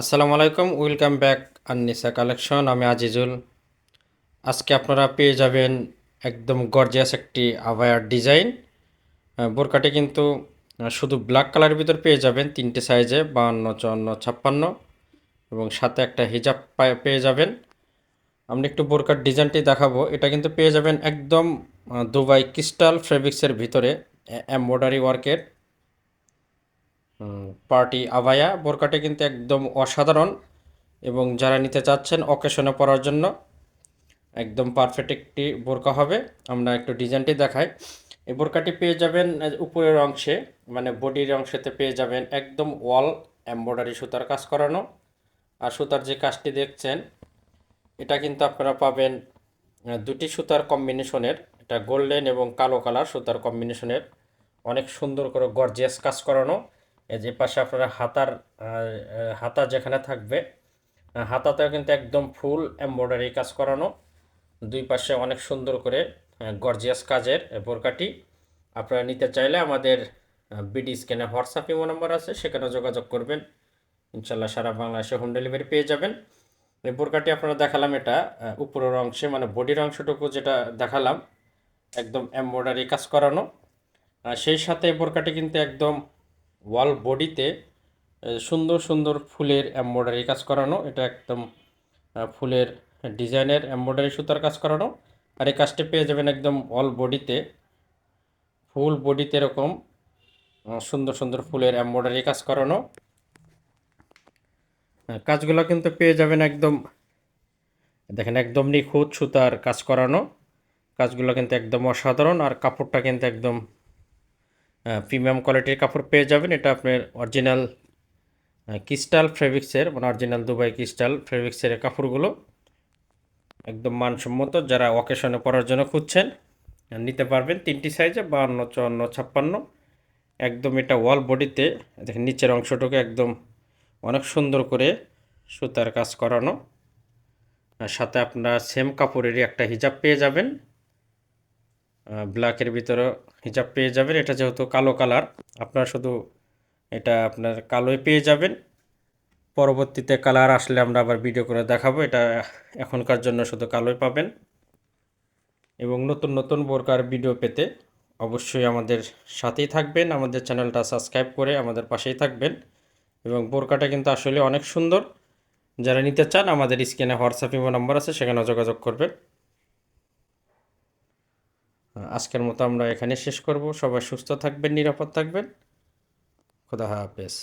আসসালামু আলাইকুম, welcome back আননিসা collection, আমি আজিজুল। আজকে আপনারা পেয়ে যাবেন একদম গর্জিয়াস একটি আভায়ার ডিজাইন। বোরকাটি কিন্তু শুধু ব্ল্যাক কালারের ভিতর পেয়ে যাবেন, তিনটে সাইজে, বাহান্ন, চুয়ান্ন, ছাপ্পান্ন, এবং সাথে একটা হিজাব পেয়ে যাবেন। আমরা একটু বোরকার ডিজাইনটি দেখাবো। এটা কিন্তু পেয়ে যাবেন একদম দুবাই ক্রিস্টাল ফেব্রিক্সের ভিতরে এমব্রয়ডারি ওয়ার্কের। পার্টি আভায়া বোরকাটি কিন্তু একদম অসাধারণ এবং যারা নিতে চাচ্ছেন অকেশনে পরার জন্য একদম পারফেক্ট একটি বোরকা হবে। আমরা একটু ডিজাইনটি দেখাই। এই বোরকাটি পেয়ে যাবেন উপরের অংশে মানে বডির অংশেতে পেয়ে যাবেন একদম ওয়াল এমব্রয়ডারি সুতার কাজ করানো। আর সুতার যে কাজটি দেখছেন, এটা কিন্তু আপনারা পাবেন দুটি সুতার কম্বিনেশনের এটা গোল্ডেন এবং কালো কালার সুতার কম্বিনেশনের অনেক সুন্দর করে গর্জিয়াস কাজ করানো। যে পাশে আপনারা হাতার হাতা যেখানে থাকবে হাতাতেও কিন্তু একদম ফুল এমব্রয়ডারি কাজ করানো। দুই পাশে অনেক সুন্দর করে গর্জিয়াস কাজের বোরকাটি। আপনারা নিতে চাইলে আমাদের বিডি স্ক্যানে হোয়াটসঅ্যাপ ইমো নাম্বার আছে সেখানে যোগাযোগ করবেন। ইনশাল্লাহ সারা বাংলাদেশে হোম ডেলিভারি পেয়ে যাবেন। এই বোরকাটি আপনারা দেখালাম এটা উপরের অংশে মানে বডির অংশটুকু যেটা দেখালাম, একদম এমব্রয়ডারি কাজ করানো। সেই সাথে বোরকাটি কিন্তু একদম ওয়াল বডিতে সুন্দর সুন্দর ফুলের এমব্রয়ডারি কাজ করানো, এটা একদম ফুলের ডিজাইনের এমব্রয়ডারি সুতার কাজ করানো। আর এই কাজটি পেয়ে যাবেন একদম অল বডিতে, ফুল বডিতে এরকম সুন্দর সুন্দর ফুলের এমব্রয়ডারি কাজ করানো। কাজগুলো কিন্তু পেয়ে যাবেন একদম, দেখেন একদম নিখুঁত সুতার কাজ করানো। কাজগুলো কিন্তু একদম অসাধারণ, আর কাপড়টা কিন্তু একদম প্রিমিয়াম কোয়ালিটির কাপড় পেয়ে যাবেন। এটা আপনার অরিজিনাল ক্রিস্টাল ফেব্রিক্সের মানে অরিজিনাল দুবাই ক্রিস্টাল ফেব্রিক্সের কাপড়গুলো। একদম মানসম্মত যারা অকেশনে পরার জন্য খুঁজছেন নিতে পারবেন তিনটি সাইজে বাহান্ন, চুয়ান্ন, ছাপ্পান্ন। একদম এটা ওয়াল বডিতে দেখেন নিচের অংশটুকু একদম অনেক সুন্দর করে সুতার কাজ করানো। সাথে আপনারা সেম কাপড়েরই একটা হিজাব পেয়ে যাবেন। ব্ল্যাকের ভিতরে হিজাব পেয়ে যাবেন। এটা যেহেতু কালো কালার আপনারা শুধু এটা আপনার কালোই পেয়ে যাবেন। পরবর্তীতে কালার আসলে আমরা আবার ভিডিও করে দেখাবো। এটা এখনকার জন্য শুধু কালোই পাবেন। এবং নতুন নতুন বোরকার ভিডিও পেতে অবশ্যই আমাদের সাথেই থাকবেন। আমাদের চ্যানেলটা সাবস্ক্রাইব করে আমাদের পাশেই থাকবেন। এবং বোরকাটা কিন্তু আসলে অনেক সুন্দর। যারা নিতে চান, আমাদের স্ক্রিনে হোয়াটসঅ্যাপ ইমো নাম্বার আছে, সেখানে যোগাযোগ করবেন। আজকের মতো আমরা এখানে শেষ করব। সবাই সুস্থ থাকবেন নিরাপদ থাকবেন। খোদা হাফেজ।